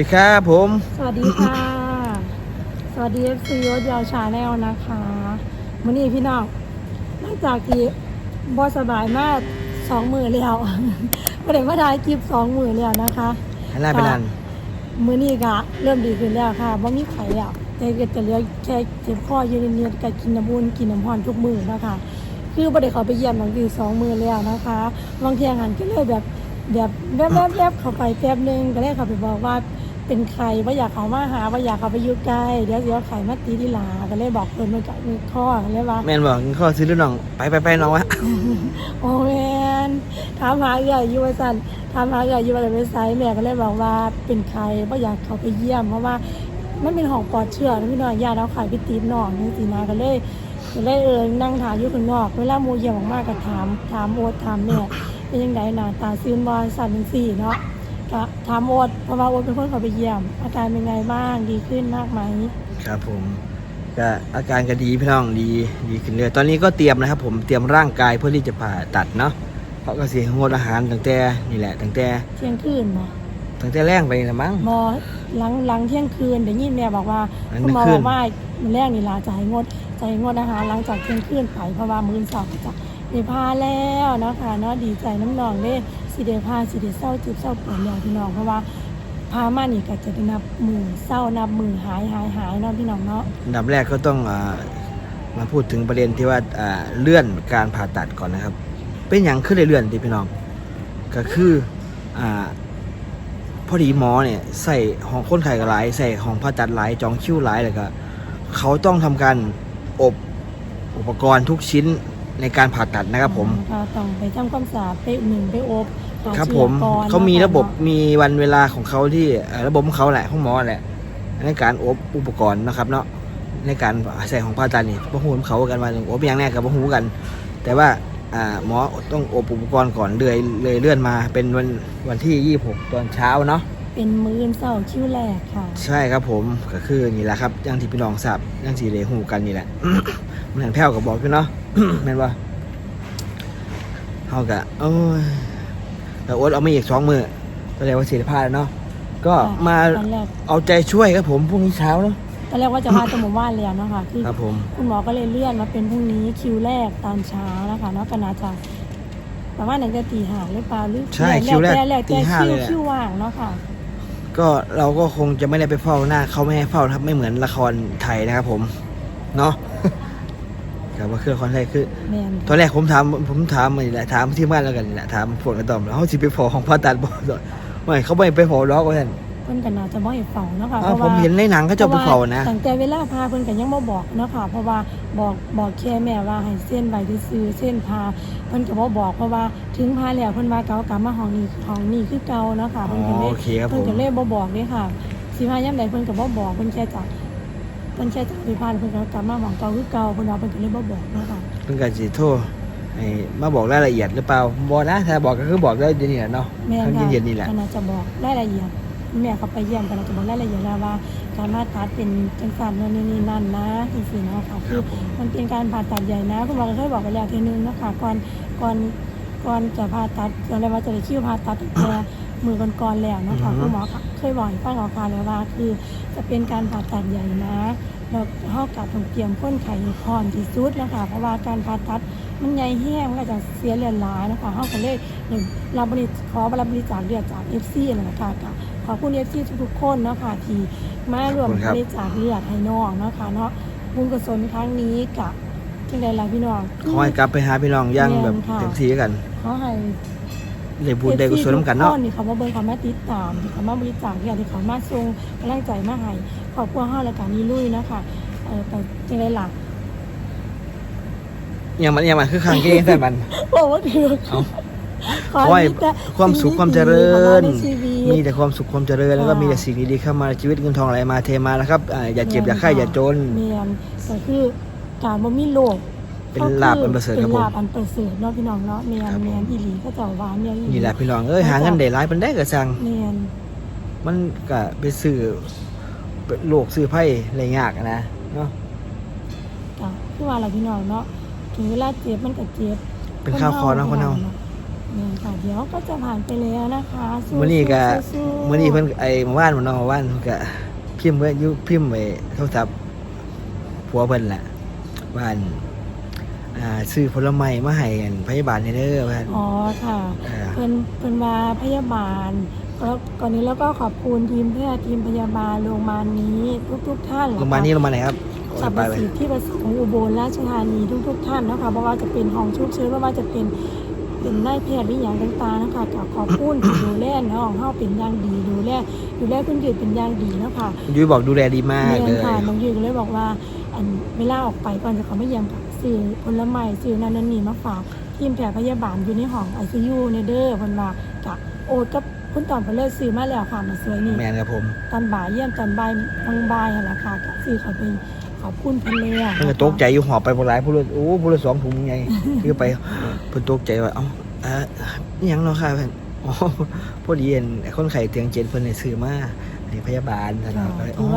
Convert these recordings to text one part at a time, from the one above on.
ดีครับผม สวัสดีค่ะ สวัสดี FC ยศยาวชาแนลนะคะมื่อนี้พี่น้องหลังจากที่บอสบายมากสองมือแล้วประเด็นว่าได้กิบสองมือแล้วนะคะหันหน้าไปนั่นมือนี้ก็เริ่มดีขึ้นแล้วค่ะว่ามีไข่แล้วแต่ก็จะเหลือแค่เจ็บคอเย็นเนียนๆกับกินน้ำมูนกินน้ำพรทุกมือนะคะคือประเด็นเขาไปเยี่ยมหลังดีสองมือแล้วนะคะบางทีอาหารก็เลยแบบแบบแวบๆๆเข้าไปแป๊บนึงก็เลยเขาไปบอกว่า เป็นใครว่าอยากเขามาหาว่าอยากเขาไปอยุ่ใกล้เดี๋ยวเดี๋ยวไข่มาตีที่หลาก็เลยบอกเพิ่นมาจากมือข้อก็เลยว่าแม่นบอกกินข้าวซื้อรุ่นน้องไปไปไปน้องวะโอ้แมนถามหาเอื้อยอยู่ว่าสั่นถามหาเอื้อยอยู่ว่าไปไซแม่ก็เลยบอกว่าเป็นใครว่าอยากเขาไปเยี่ยมเพราะว่ามันเป็นของปลอดเชื้อนะพี่น้องญาติเอาไข่ไปตีนน้องนี่สินะก็เลยก็เลยเออนั่งถามอยู่ข้างนอกเวลาโมเยี่ยมออกมาก็ถามถามโอ๊ตถามแม่เป็นยังไงหน้าตาซีนบอลสั่นจังสี่เนาะก็ ถามโอ๊ตเพราะว่าโอ๊ตเป็นคนเขาไปเยี่ยม อาการเป็นไงบ้างดีขึ้นมากไหมครับผมก็อาการก็ดีพี่น้องดีดีขึ้นเรื่อยตอนนี้ก็เตรียมนะครับผมเตรียมร่างกายเพื่อที่จะผ่าตัดเนาะเพราะก็เสียงดอาหารตั้งแต่นี่แหละตั้งแต่เที่ยงคืนเนาะตั้งแต่แรงไปนี่ละมั้งบอหลังหลังเที่ยงคืนเดี๋ยวยินแม่บอกว่าหลังคุณหมอเที่ยงคืนบอกว่ามื้อแรกนี่ลาจะให้งดจะให้งดอาหารหลังจากเที่ยงคืนไปเพราะว่ามื้อเสาร์ก็จะได้พาแล้วเนาะค่ะเนาะดีใจน้ำนองเด้ สิได้พาสิได้เศร้าจิบเศร้าปวดแล้วพี่น้องเพราะว่าพามานี่ก็จะได้นับมือเศร้านับมือหายหายหายเนาะพี่น้องเนาะอันดับแรกก็ต้องอามาพูดถึงประเด็นที่ว่าอ่าเลื่อนการผ่าตัดก่อนนะครับ เป็นอย่างขึ้นเลยเลื่อนดีพี่น้อง ก็คืออ่าพอดีหมอเนี่ยใส่ห้องคนไข้ก็หลายใส่ห้องผ่าตัดหลายจองคิวหลายแล้วก็เขาต้องทำการอบอุปกรณ์ทุกชิ้นในการผ่าตัดนะครับผมต้องไปทำความสะอาดไปหนึ่งไปอบ หาครับเชื้ผอมก่อนเขามีนคระบบเนามีวันเวลาของเขาที่เอ่อระบบของเขาแหละของหมอแหละในการอบอุปกรณ์นะครับเนาะในการใส่ของผ่าตัดนี่พวกหูเขากันว่าอบอย่างแน่กับพวกหูกัน แต่ว่าอ่าหมอต้องอบอุปกรณ์ก่อนเลยเลยเลื่อนมาเป็นวันวันที่ 26 ตอนเช้าเนาะ เป็นมื้อเสาร์คิวแรกค่ะ ใช่ครับผมก็คือนี่แหละครับอย่างที่พี่น้องทราบอย่างที่เลยหูกันนี่แหละ มันหันแพ้วกับบอกพี่เนาะ แม่นว่าเขากะโอ้ย แต่โอ๊ตเอามาอีกสองมือก็เลยว่าเสียพลาดแล้วเนาะก็มาตอนแรกเอาใจช่วยครับผมพรุ่งนี้เช้าเนาะตอนแรกว่าจะมาจมูกว่านแล้วเนาะคะคือครับผมคุณหมอก็เลยเลื่อนมาเป็นพรุ่งนี้คิวแรกตอนเช้านะคะเนาะก็น่าจะประมาณหนึ่งจะตีห้าหรือเปล่าหรือใช่คิวแรกแล้วตีแต่ห้าคิเลวยแหละคิวว่างเนาะค่ะ ก็เราก็คงจะไม่ได้ไปเฝ้าหน้าเขาไม่ให้เฝ้านะครับไม่เหมือนละครไทยนะครับผม เนาะ ครับว่าคือละครไทยคือ แมนตอนแรกผมถามผมถามมานี่แหละถามที่บ้านแล้วกันนี่แหละถามพวกกระตอมแล้วเขาสิไปพอของผ่าตัดบ่ไม่เขาไม่ไปพอล็อกว่าท่านเพิ่นกันน่าจะบ่ให้เฝ้าเนาะค่ะอ้าวผมเห็นในหนังเขาจะไปเฝ้านะ ตั้งแต่เวลาพาเพิ่นก็ยังบ่บอกเนาะค่ะเพราะว่าบอกบอกแค่แม่ว่าให้เส้นใบซื้อๆเส้นพาเพิ่นก็บ่บอกเพราะว่าถึงพาแล้วเพิ่นว่าเก่ากลับมาห้องนี้ห้องนี้คือเก่าเนาะค่ะอ๋เพิ่นก็เลอยโอเคครับผเพิ่นมก็เลยบ่บอกเลยค่ะสิพายามใดเพิ่นก็บ่บอกเพิ่นแค่จัก เพิ่นแค่จักไปพานเพิ่นก็กลับมาหมองเก่าคือเก่าเพิ่นว่าเพิ่นก็เลยบ่บอกเนาะค่ะเพิ่งกันสิโทษไอ้มาบอกรายละเอียดหรือเปล่าบอกนะถ้าบอกก็คือบอกได้เดี๋ยวนี้แหละเนาะแม่นทั้งค่ะเย็นๆนี่แหละ ก็น่าจะบอกรายละเอียดแม่เขาไปเยี่ยมก็น่าจะบอกรายละเอียดแล้วว่า การผ่าตัดเป็นจังซั่นนู่นนี่นี่นั่นนะจังซี่เนาะค่ะคือมันเป็นการผ่าตัดใหญ่นะคุณหมอก็เคยบอกไปแล้วทีนึงเนาะค่ะก่อนก่อนก่อนจะผ่าตัดตอนแรกว่าจะได้คิวผ่าตัดตั้งแต่ มือก่อนๆแล้วเนาะค่ะคุณหมอเคยบอกให้ฟังออกมาแล้วว่า คือจะเป็นการผ่าตัดใหญ่นะเราเฮากับต้องเตรียมคนไข้ให้พร้อมที่สุดนะคะ เพราะว่าการผ่าตัดมันใหญ่แห้งมันก็จะเสียเลือดหลายนะคะเฮาก็เลยหนึ่งรับบริขอรับบริจาคเลือดจาก FC นั่นแหละค่ะก็ขอบคุณ FC ทุกๆคนเนาะค่ะที่มาร่วมขอบคุณครับบริจาคเลือดให้น้องเนาะค่ะเนาะบุญกุศลครั้งนี้กับจังไดล่ะพี่น้องขอให้กลับไปหาพี่น้องอย่างแบบแม่นค่ะเต็มที่กันขอให้ ได้บุญได้กุศลน้ำกันเนาะทุคนที่เขามาเบิ่งเขามาติดตามที่เขามาบริจาคเลือดที่เขามาส่งกำลังใจมาให้ขอบคุณเฮาและการนี้ลุยเนาะค่ะเออแต่จังไดล่ะอย่างมันอย่างมันคือข้างเกงใส่มันบอกว่าคือเอาขอขอให้มีแต่ความสุขความเจริสิ่งดีๆเข้าญมาในชีวิตมีแต่ความสุขความเจริญ แล้วก็ค่ะมีแต่สิ่งดีๆเข้ามาในชีวิตเงินทองไหลมาเทมาแล้วครับอ่าอย่าเจ็บอย่าไข้อย่าจนเมียนก็คือการบ่มีโรค เป็นลาภอันประเสริฐครับผม เป็นลาภอันประเสริฐเนาะพี่น้องเนาะเมียนครับผมเมียนอีหลีก็เจ้าว่าเมียนอีหลีนี่แหละพี่น้องเอ้ยหาเงินได้หลายเป็นได้ก็สั่งเมียนมันก็ไปซื้อโลกซื้อไพ่อะไรยากอะนะเนาะก็คือว่าล่ะพี่น้องเนาะถึงเวลาเจ็บมันก็เจ็บเป็นข้าวคอเนาะคนเฮาแเนี่ยค่ะเดี๋ยวก็จะผ่านไปแล้วนะคะสู้ๆมื้อนี้ก็สู้ๆมื้อนี้เพิ่นไอ้เมื่อวานมื้อน้องเมื่อวานเพิ่นก็พิมพ์ไว้อยู่พิมพ์ไว้โทรศัพท์ผัวเพิ่นแหละว่าอั่น อ่าซื้อผลไม้มาให้อั่นพยาบาลให้เด้อว่าอ๋อค่ะเออเพิ่นเพิ่นมาพยาบาลแล้วก่อนนี้แล้วก็ขอบคุณทีมแพทย์ทีมพยาบาลโรงพยาบาลนี้ทุกๆท่านโรงพยาบาลนี้โรงพยาบาลไหนครับสรรพไปไปสิทธิประสงค์อุบลราชธานีทุกๆท่านนะคะเพราะว่าจะเป็นห้องชุกเชิญไม่ว่าจะเป็นเป็นนายแพทย์หรืออย่างต่างๆนะคะก็ขอบคุณ ที่ดูแลน้องเฮาเป็นอย่างดีดูแลดูแลคุณยืดเป็นอย่างดีนะคะ ยุ้ยบอกดูแลดีมากเรีเลยนค่ะน้องยืดก็เลยบอกว่าอันเวลาออกไปก่อนจะเขาไม่เยี่ยมกับ สื่อผลไม้สื่อนันนนนี่มาฝากทีมแพทย์พยาบาลอยู่ในห้องไอซียูในเด้อเพิ่นว่ากับโอ๊ตกับคุณตอนเพนเลยซื้อมาแล้วค่ะมาสวยนี่แมนครับผมตอนบ่ายเยี่ยมตอนบ่ายบางบ่ายหั่นล่ะค่ะก็ซื้อเขาไปขอบคุณเพิ่นเลยอะเพิ่นก็ตกใจอยู่หอบไปบ่หลายผู้ละโอ้ผู้ละสองถุงไงคือไปเพิ่นตกใจว่าเอ้าเอ่อนี่หยังเนาะค่ะเพิ่นอ๋อพอดีเห็นคนไข้เตียงเจ็ดเพิ่นได้ซื้อมา ให้พยาบาลท่านว่าก็เลยอ๋อ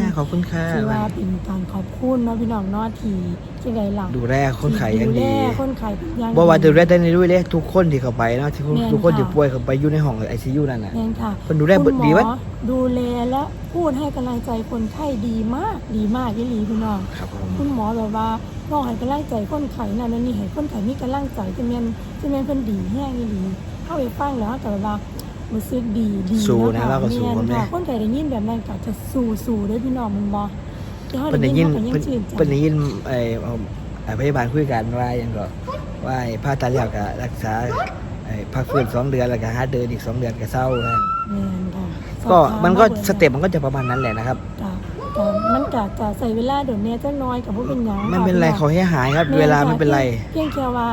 จ้าขอบคุณค่ะถือว่าเป็นการขอบคุณเนาะพี่น้องเนาะที่ที่ใดหลังดูแลคนไข้อย่างดีดูแลคนไข้เป็นอย่างบ่ว่าจะดูแลได้ในด้วยเลยทุกคนที่เข้าไปเนาะที่แม่นทุกคนค่ะที่ป่วยเข้าไปอยู่ในห้องไอซียูนั่นน่ะแม่นค่ะเพิ่นดูแลเบิดคุณหมอดีเบิดดูแลและพูดให้กำลังใจคนไข้ดีมากดีมากยี่หลีพี่น้องครับผมคุณหมอแบบว่าน้องให้กำลังใจคนไข้นั่นนั่นนี่ให้คนไข้มีกำลังใจจะแม่นจะแม่นเพิ่นดีแห้งยี่หลีเข้าไปฟังแล้วแต่ว่า รู้สึกดีดีสู้นะคเราก็สู้แม่นแม่ค่ะคนไข้ได้ยินแบบนั้นก็จะสู้สู้เด้อพี่น้องมันบ่ที่เขาเพิ่นได้ยินเขาก็ยังเพิ่นชื่นใจเพิ่นได้ยินไอ้เอาไอ้พยาบาลคุยกันว่าหยังก็ว่าไอ้ผ่าตัดแล้วก็รักษาไอ้พักฟื้นสองเดือนแล้วก็หาเดินอีกสองเดือนก็เศร้านะแม่นค่ะก็สอบถามันก็าบิดสเต็ปมันก็จะประมาณนั้นแหละนะครับ จ้ะแต่มันก็จะใส่เวลาเดี๋ยวนี้จะน้อยกับพวกเป็นหยังมันเป็นไรค่ะขอให้หายครับ เวลาไม่เป็นไร เพียงแค่ว่า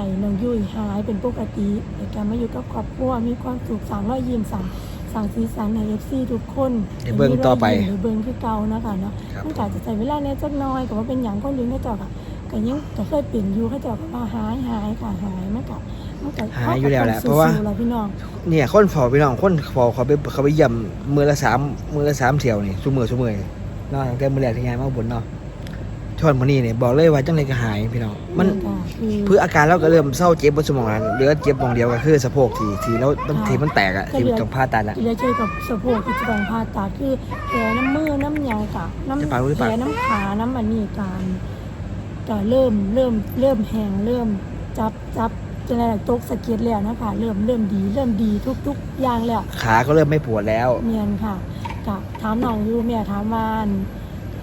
ให้น้องยุ้ยหายเป็นปกติในการมาอยู่กับครอบครัวมีความสุขสั่งรอยยิ้มสั่งสั่งสีสันในเอฟซีทุกคนเดี๋ยวเบิ่งต่อไปหรือเบิ่งคือเก่านะคะเนาะครับมันก็อาจจะใส่เวลาเนี่ยจักหน้อยกับว่าเป็นอย่างคนยืนเขาเจ้าค่ะก็ยังก็เคยเปลี่ยนอยู่เขาเจ้าก็ว่าหายหายค่ะหายมันก็มันก็หายอยู่แล้วแหละขก็เพราะว่าสู้ๆล่พี่น้องเนี่ยคนเฝ้าพี่น้องคนเฝ้าเขาไปเขาไปเยี่ยมมือละสามมือละสามเที่ยวนี่ซุมือซุมือเนาะตั้งแต่มือแรกที่งานมาอุบนเนาะ ชอนมื้อนี้เนี่ยบอกเลยว่าจังไดก็หายพี่น้องมันค่ะคือเพื่ออาการเราก็เริ่มเศร้าเจ็บบนสมองแล้วเหลือเจ็บตรงเดียวก็คือสะโพกที่ที่แล้วมันค่ะที่มันแตกอะที่ต้องผ่าตัดอะที่ได้เจอกับสะโพกที่จะต้องผ่าตัดคือแผลน้ำมือน้ำยางกับน้ำจะปากรู้หรือแผเปลล่าน้ำขาน้ำอันนี้การก็เริ่มเริ่มเริ่มแห้งเริ่มจับจับจะอะไรตกสะเก็ดแล้วนะคะเริ่มเริ่มดีเริ่มดีทุกๆอย่างแล้วขาก็เริ่มไม่ปวดแล้วเมียนค่ะกับถามน้องอยู่แม่ถามว่าอัน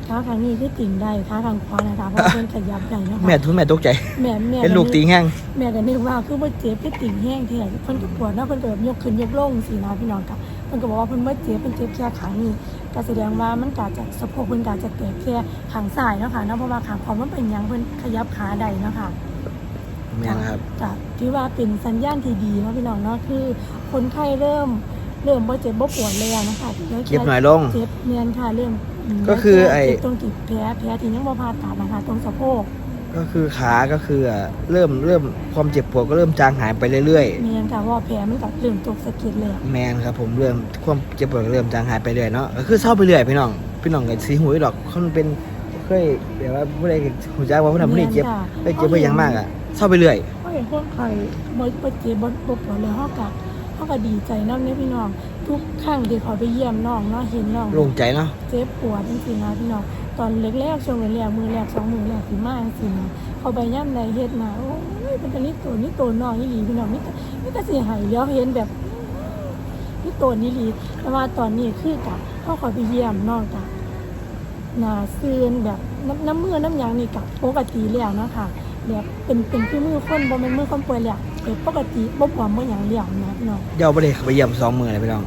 ขาข้างนี้คือติ่งได้ขาข้างขวานะคะเพราะว่าเพิ่นขยับได้นะคะแม่ทุนแม่ตกใจแม่แม่เป็นลูกตีแห้งแม่ก็นึกว่าคือว่าเจ็บคือติ่งแห้งแท้เพิ่นก็ปวดเนาะเพิ่นก็แบบยกขึ้นยกลงสินะพี่น้องค่ะเพิ่นก็บอกว่าเพิ่นบ่เจ็บเพิ่นเจ็บแค่ขานี้ก็แสดงว่ามันกาจะสะโพกเพิ่นกาจะแตกแค่ข้างซ้ายเนาะค่ะเนาะเพราะว่าขาขวามันเป็นหยังเพิ่นขยับขาได้เนาะค่ะแม่นะครับก็ถือว่าเป็นสัญญาณที่ดีเนาะพี่น้องเนาะคือคนไข้เริ่มเริ่มบ่เจ็บบ่ปวดแล้วนะคะแล้วแค่เจ็บหน่อยลงเจ็บเนียนค่ะเริ่มม ก็คือไอ้ เจ็บตรงจุดแผลแผลที่ยังบ่ผ่าตัดนะคะตรงสะโพกก็คือขาก็คืออะเริ่มเริ่มความเจ็บปวดก็เริ่มจางหายไปเรื่อยเนียนค่ะเพราะว่าแผลมันก็เริ่มตกสะเก็ดแล้วๆแมนครับผมเริ่มความเจ็บปวดก็เริ่มจางหายไปเรื่อยเนาะก็คือเศร้าไปเรื่อยพี่น้องพี่น้องก็สีหูยดอกเขามันเป็นเคยแบบว่าผู้ใดหูจักว่าผู้นั้นผู้นี้เจ็บได้เจ็บไปอย่างมากอะเศร้าไปเรื่อย เพราะเห็นคนไข้บ่บ่เจ็บบ่บ่ปวดแล้วเฮาก็เฮาก็ดีใจนำเนี่ยพี่น้อง ทุกครั้งที่เขาไปเยี่ยมน้องเนาะเห็นน้องโล่งใจเนาะเจ็บปวดจริงๆนะพี่น้องตอนแรกๆช่วงแรกๆมือแรกสองมือแรกสิมาจริงๆนะเขาไปย่ำในเฮ็ดมาโอ้ยเป็นตะลิตัวนี่ตัวน้องนี่หลีพี่น้องนี่ก็นี่ก็สิใหายแล้วเห็นแบบนี่ตัวนี่หลีแต่ว่าตอนนี้คือกะเขาขอไปเยี่ยมน้องกะหนาซื่นแบบน้ำน้ำมือน้ำหยางนี่กะปกติแล้วเนาะค่ะแบบเป็นเป็นคือมือคนบ่แม่นมือคนป่วยแล้วเป็นปกติบ่ปวดบ่หยังแล้วนะพี่น้องเดี๋ยวไปเลยไปเยี่ยมสองมือเลยพี่น้อง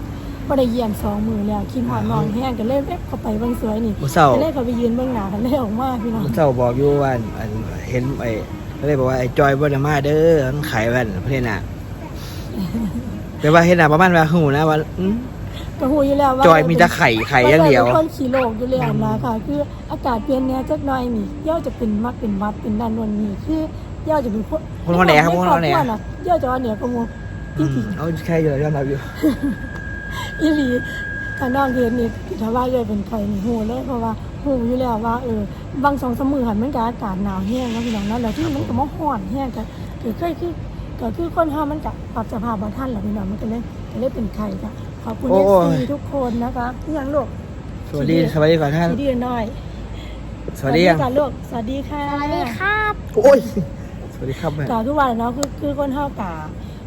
บ่ได้เยี่ยมสองมือแล้วคิดหอดน้องแห้งก็เลยแวบเข้าไปเบิ่งสวยนี่เมื่อเช้า ก็เลยเขาไปยืนเบื้องหน้ากันเลยออกมาพี่น้องเมื่อเช้าบอกอยู่ว่าอันเห็นไอ้ก็เลยบอกว่าไอ้จอยบ่ได้มาเด้อมันขายแว่นเพื่อนน่ะแต่ว่าเห็นหน้าประมาณว่าหูนะว่าอื้อก็หูอยู่แล้วว่าจอยมีแต่ไข่ไข่อย่างเดียวเป็นคนขี่โลกอยู่แล้วนะค่ะ คืออากาศเปลี่ยนแนวจักหน่อยนี่ย่อจะเป็นมักเป็นวัดเป็นด้านนวลนี่คือย่อจะเป็นพวกคนคนไหนครับคนคนไหนใครอบวะย่อจะว่าเหนือกว่าหมูอืที่มจริงเอาแค่เยอะยอมรับอยู่ อีหลีถ้าน้องเรียนนี่ถ้าว่าย่อยเป็นใครนี่หูเลยเพราะว่าหูอยู่แล้วว่าเออบางสองสามมือหันมันก็อากาศหนาวแห้งแล้วพี่น้องเนาะแล้วที่มันก็มาฮ้อนแห้งก็คือเคยคือก็คือคนเฮามันกับปรับสภาพบ่ทันแหละพี่น้องมันก็เลยก็เลยเป็นไข่ค่ะขอบคุณโอ้เอยซีทุกคนนะคะที่ยังลูกสวัสดีสวัสดีก่อนท่านดีน้อยสวัสดียังก่อนลูกสวัสดีค่ะสวัสดีครับโอ้ยสวัสดีครับแม่กาทุกวันเนาะคือคือคนเฮากา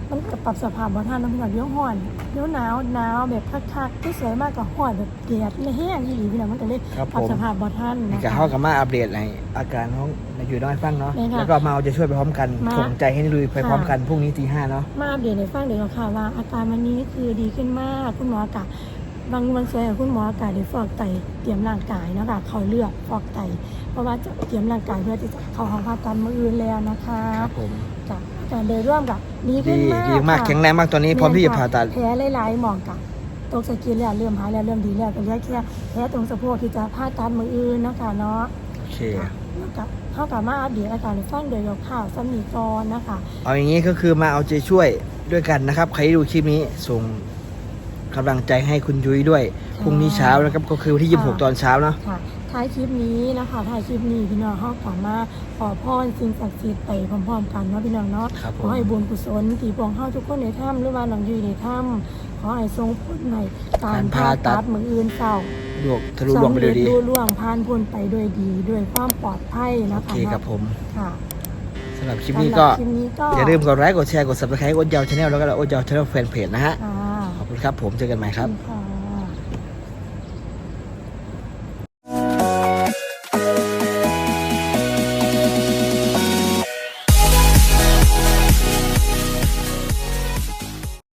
มันก็ปรับสภาพบ่ทันเนาะพี่น้องเดี๋ยวร้อนเดี๋ยวหนาวหนาวแบบคักๆที่สวยมากก็ร้อนแบบแดดแห้งอีหลีพี่น้องมันก็เลยครับปรับผม สภาพบ่ทันนี่นะก็คะเข้ากับมาอัปเดตในอาการของนายอยู่น้อยฟังเนาะได้ค่ะแล้วก็มาเอาใจะช่วยไปพร้อมกันมา ส่งใจให้ลุยไปพร้อมค่ะกันพรุ่งนี้ตีห้าเนาะมาอัปเดตในฟังเดี๋ยวค่ะว่าอาการวันนี้คือดีขึ้นมากคุณหมอกะบางบางส่วนของคุณหมอกะได้ฟอกไตเตรียมร่างกายเนาะคะเขาเลือดฟอกไต เพราะว่าจะเตรียมร่างกายเพื่อที่จะเข้าห้องผ่าตัดมื้ออื่นแล้วนะคะ ครับผม จ้ะอาการ โดยร่วมกับดีขึ้ดีนมากดีมากค่ะแข็งแรงมากตอนนี้พร้อมที่จะผ่าตัด แผลหลายๆหมองกับตกสะเกินแล้วเริ่มหายแล้วเริ่มดีแล้วก็เหลือแค่แผลตรงสะโพกที่จะผ่าตัดมื้ออื่นเนาะคะเนาะ โอเคแล้วก็เข้ากับมาอัปเดตอาการในฟังโดยข่าวๆสมีกรนะคะเอาอย่างนี้ก็คือมาเอาใจช่วยด้วยกันนะครับ ใครที่ดูคลิปนี้ส่งกำลังใจให้คุณยุ้ยด้วย พรุ่งนี้เช้านะครับ ก็คือวันที่ 26 ตอนเช้าเนาะ ค่ะ ท้ายคลิปนี้นะคะท้ายคลิปนี้พี่น้องเข้ากลับมาขอพรสิ่งศักดิ์สิทธิ์ไปพร้อมๆกันเนาะพี่น้องเนาะครับผขมอให้บุญกุศลที่พวงเข้าทุกคนในถ้ำหรือว่าน้องยุ้ยในถ้ำขอให้ทรงผลในการผ่าตัดมืออื่นเศร้าดวงทะลุดวงไปเลยดีสำเร็จรุ่ล่วงผ่านพ้นไปด้วยดีด้วยความปลอดภัยโอนะเคคะครับผมค่ะสำหรับคลิปนี้ก็สำหรับคลิปนี้ก็อย่าลืมกดไลค์กดแชร์กด subscribe กดยาวชาแนลแล้วก็โอดยาวชาแนลแฟนเพจนะฮะค่ะขอบคุณครับผมเจอกันใหม่ครับค่ะ